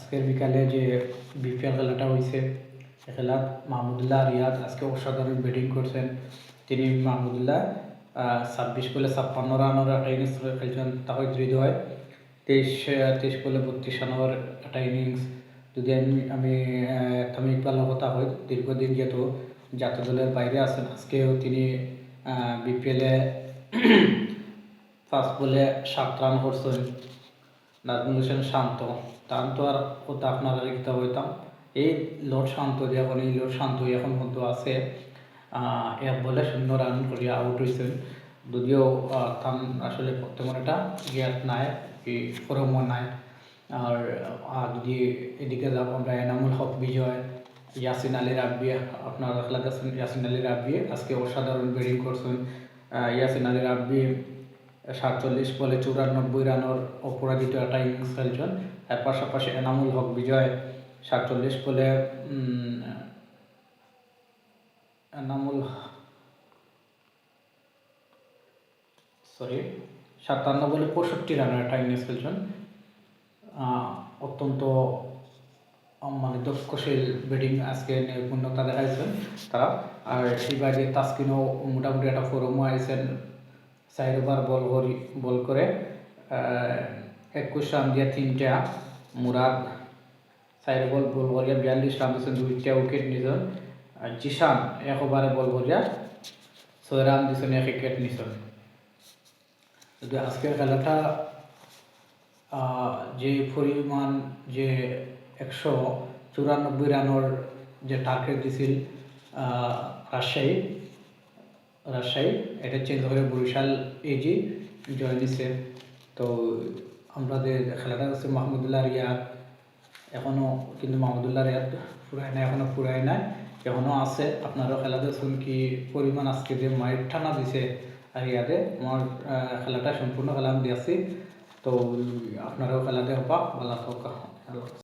আজকের বিকালে যে বিপিএল খেলাটা হয়েছে সে খেলাত মাহমুদুল্লাহ রিয়াদ আজকে অসাধারণ ব্যাটিং করছেন। তিনি মাহমুদুল্লাহ ছাব্বিশ বলে ছাপ্পান্ন রানের একটা ইনিংস খেলছেন তাহলে হৃদয় তেইশ তেইশ বলে বত্রিশ রানের একটা ইনিংস যদি আমি আমি তামিম ইকবালের কথা হয় দীর্ঘদিন যেহেতু জাতীয় দলের বাইরে আছেন, আজকেও তিনি বিপিএলে ফার্স্ট বলে সাত রান করছেন। নাজমুল হোসেন শান্ত। তার তো আর কথা আপনারা লিখতে হইতাম। এই লোড শান্ত যখন এই লোড শান্ত এখন মধ্যে আছে। এক বলে শূন্য রান করিয়া আউট হয়েছেন যদিও তার আসলে তেমন একটা জ্ঞাত নাই, কি ফরম নাই। আর যদি এদিকে যাব আমরা এনামুল হক বিজয়, ইয়াসিন আলী রাব্বি, আপনার আছেন ইয়াসিন আলী রাব্বি। আজকে অসাধারণ ব্যাটিং করছেন। ইয়াসিন আলী রাব্বি সাতচল্লিশ বলে চুরানব্বই রানের অপরাজিত একটা ইনিংস খেলছেন এর পাশাপাশি এনামুল হক বিজয় সাতচল্লিশ বলে এনামুল সরি সাতান্ন বলে পঁয়ষট্টি রানের একটা ইনিংস খেলছেন অত্যন্ত মানে দক্ষশীল ব্যাটিং আজকে নৈপুণ্যতা দেখাইছেন তারা। আর এই বাইরে তাসকিনও মোটামুটি একটা ফোরমও আইছেন। চার ওভার বল করি, বল করে একুশ রান দিয়ে তিনটা, মুরাদ চার বল বল করিয়া বিয়াল্লিশ রান দিয়েছেন দুইটা উইকেট নিয়েছেন আর জিশান এক ওভারে বল করিয়া ছয় রান দিয়েছেন এক উইকেট নিয়েছেন যদি আজকের খেলাটা যে পরিমাণ যে একশো চুরানব্বই রানের যে টার্গেট দিছিল রাজশাহী রাজশাহী, এটা চেঞ্জ করে বরিশাল এজি জয় নিছে তো আমাদের খেলাটা হচ্ছে মাহমুদুল্লাহ রিয়াদ। এখনও কিন্তু মাহমুদুল্লাহ রিয়াদ ফুরায় নাই এখনও ফুরায় নাই। এখনও আছে। আপনারও খেলা দেখুন কি পরিমাণ আজকে যে মায়ের ঠান্ডা দিছে ইয়াতে আমার খেলাটা সম্পূর্ণ খেলা আমি দিয়েছি। তো আপনারাও খেলাতে হবা। ভালো থাকা।